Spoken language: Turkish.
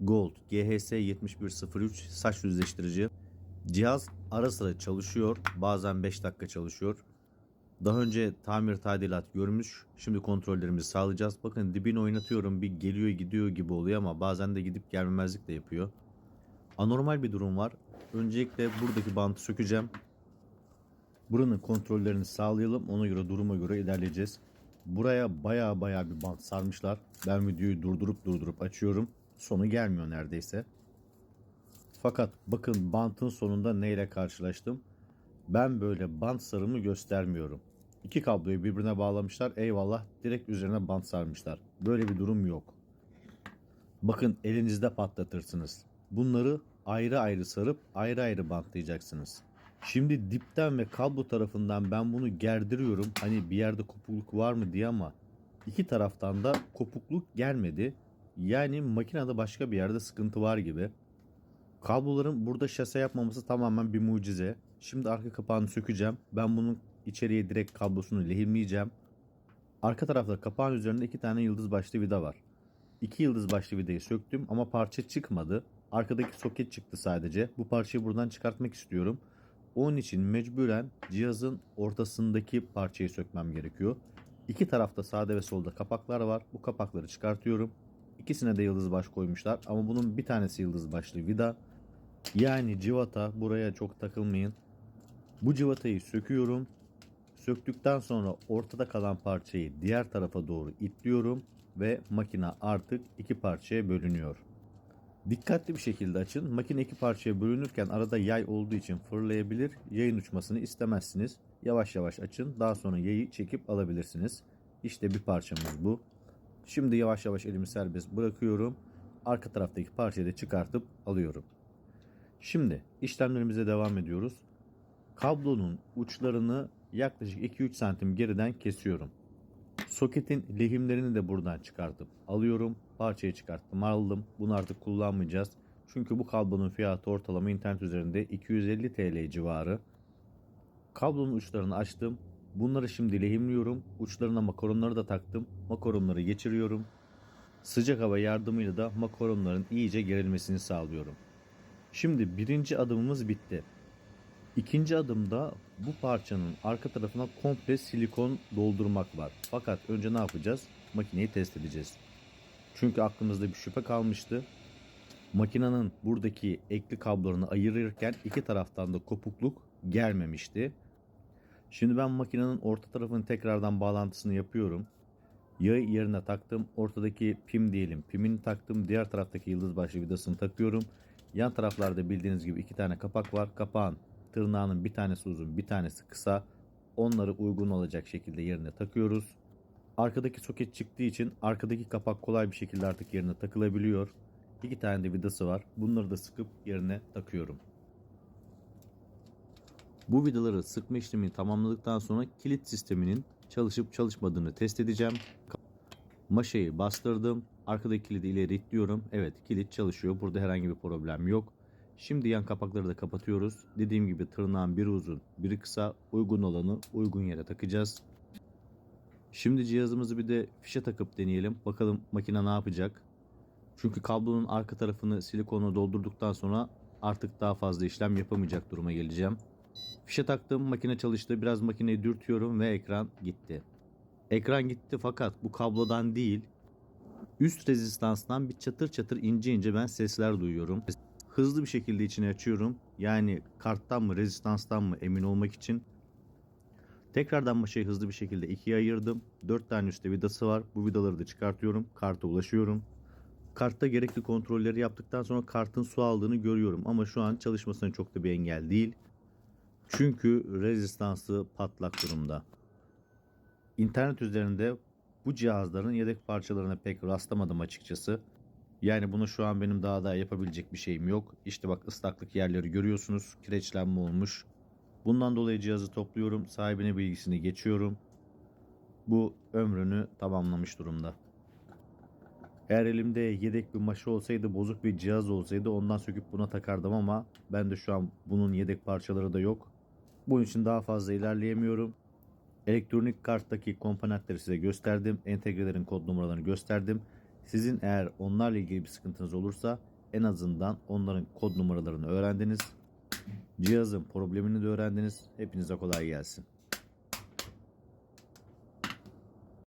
Gold GHS 7103 saç düzleştirici. Cihaz ara sıra çalışıyor. Bazen 5 dakika çalışıyor. Daha önce tamir tadilat görmüş. Şimdi kontrollerimizi sağlayacağız. Bakın dibini oynatıyorum. Bir geliyor gidiyor gibi oluyor ama bazen de gidip gelmemezlik de yapıyor. Anormal bir durum var. Öncelikle buradaki bantı sökeceğim. Buranın kontrollerini sağlayalım. Ona göre duruma göre ilerleyeceğiz. Buraya baya baya bir bant sarmışlar. Ben videoyu durdurup durdurup açıyorum. Sonu gelmiyor neredeyse. Fakat bakın bantın sonunda neyle karşılaştım. Ben böyle bant sarımı göstermiyorum. İki kabloyu birbirine bağlamışlar. Eyvallah direkt üzerine bant sarmışlar. Böyle bir durum yok. Bakın elinizde patlatırsınız. Bunları ayrı ayrı sarıp ayrı ayrı bantlayacaksınız. Şimdi dipten ve kablo tarafından ben bunu gerdiriyorum. Hani bir yerde kopukluk var mı diye ama iki taraftan da kopukluk gelmedi. Yani makinede başka bir yerde sıkıntı var gibi. Kabloların burada şase yapmaması tamamen bir mucize. Şimdi arka kapağını sökeceğim. Ben bunun içeriye direkt kablosunu lehimleyeceğim. Arka tarafta kapağın üzerinde iki tane yıldız başlı vida var. İki yıldız başlı vidayı söktüm ama parça çıkmadı. Arkadaki soket çıktı sadece. Bu parçayı buradan çıkartmak istiyorum. Onun için mecburen cihazın ortasındaki parçayı sökmem gerekiyor. İki tarafta sağda ve solda kapaklar var. Bu kapakları çıkartıyorum. İkisine de yıldız baş koymuşlar ama bunun bir tanesi yıldız başlı vida. Yani civata buraya çok takılmayın. Bu civatayı söküyorum. Söktükten sonra ortada kalan parçayı diğer tarafa doğru itliyorum ve makina artık iki parçaya bölünüyor. Dikkatli bir şekilde açın. Makine iki parçaya bölünürken arada yay olduğu için fırlayabilir. Yayın uçmasını istemezsiniz. Yavaş yavaş açın. Daha sonra yayı çekip alabilirsiniz. İşte bir parçamız bu. Şimdi yavaş yavaş elimi serbest bırakıyorum. Arka taraftaki parçayı da çıkartıp alıyorum. Şimdi işlemlerimize devam ediyoruz. Kablonun uçlarını yaklaşık 2-3 santim geriden kesiyorum. Soketin lehimlerini de buradan çıkartıp alıyorum. Parçayı çıkarttım aldım. Bunu artık kullanmayacağız. Çünkü bu kablonun fiyatı ortalama internet üzerinde 250 TL civarı. Kablonun uçlarını açtım. Bunları şimdi lehimliyorum. Uçlarına makaronları da taktım. Makaronları geçiriyorum. Sıcak hava yardımıyla da makaronların iyice gerilmesini sağlıyorum. Şimdi birinci adımımız bitti. İkinci adımda bu parçanın arka tarafına komple silikon doldurmak var. Fakat önce ne yapacağız? Makineyi test edeceğiz. Çünkü aklımızda bir şüphe kalmıştı. Makinenin buradaki ekli kablolarını ayırırken iki taraftan da kopukluk gelmemişti. Şimdi ben makinenin orta tarafının tekrardan bağlantısını yapıyorum. Yağı yerine taktım. Ortadaki pim diyelim. Pimini taktım. Diğer taraftaki yıldız başlı vidasını takıyorum. Yan taraflarda bildiğiniz gibi iki tane kapak var. Kapağın tırnağının bir tanesi uzun bir tanesi kısa. Onları uygun olacak şekilde yerine takıyoruz. Arkadaki soket çıktığı için arkadaki kapak kolay bir şekilde artık yerine takılabiliyor. İki tane de vidası var. Bunları da sıkıp yerine takıyorum. Bu vidaları sıkma işlemini tamamladıktan sonra kilit sisteminin çalışıp çalışmadığını test edeceğim. Maşayı bastırdım. Arkadaki kilidi ileri itliyorum. Evet kilit çalışıyor. Burada herhangi bir problem yok. Şimdi yan kapakları da kapatıyoruz. Dediğim gibi tırnağın biri uzun, biri kısa. Uygun olanı uygun yere takacağız. Şimdi cihazımızı bir de fişe takıp deneyelim. Bakalım makine ne yapacak. Çünkü kablonun arka tarafını silikonla doldurduktan sonra artık daha fazla işlem yapamayacak duruma geleceğim. Fişe taktım, makine çalıştı. Biraz makineyi dürtüyorum ve ekran gitti. Ekran gitti fakat bu kablodan değil, üst rezistanstan bir çatır çatır ince ince ben sesler duyuyorum. Hızlı bir şekilde içini açıyorum. Yani karttan mı rezistanstan mı emin olmak için. Tekrardan maşayı hızlı bir şekilde ikiye ayırdım. 4 tane üstte vidası var. Bu vidaları da çıkartıyorum. Karta ulaşıyorum. Kartta gerekli kontrolleri yaptıktan sonra kartın su aldığını görüyorum. Ama şu an çalışmasına çok da bir engel değil. Çünkü rezistansı patlak durumda. İnternet üzerinde bu cihazların yedek parçalarına pek rastlamadım açıkçası. Yani bunu şu an benim daha da yapabilecek bir şeyim yok. İşte bak ıslaklık yerleri görüyorsunuz. Kireçlenme olmuş. Bundan dolayı cihazı topluyorum. Sahibine bilgisini geçiyorum. Bu ömrünü tamamlamış durumda. Eğer elimde yedek bir maşa olsaydı, bozuk bir cihaz olsaydı ondan söküp buna takardım ama ben de şu an bunun yedek parçaları da yok. Bunun için daha fazla ilerleyemiyorum. Elektronik karttaki komponentleri size gösterdim. Entegrelerin kod numaralarını gösterdim. Sizin eğer onlarla ilgili bir sıkıntınız olursa en azından onların kod numaralarını öğrendiniz. Cihazın problemini de öğrendiniz. Hepinize kolay gelsin.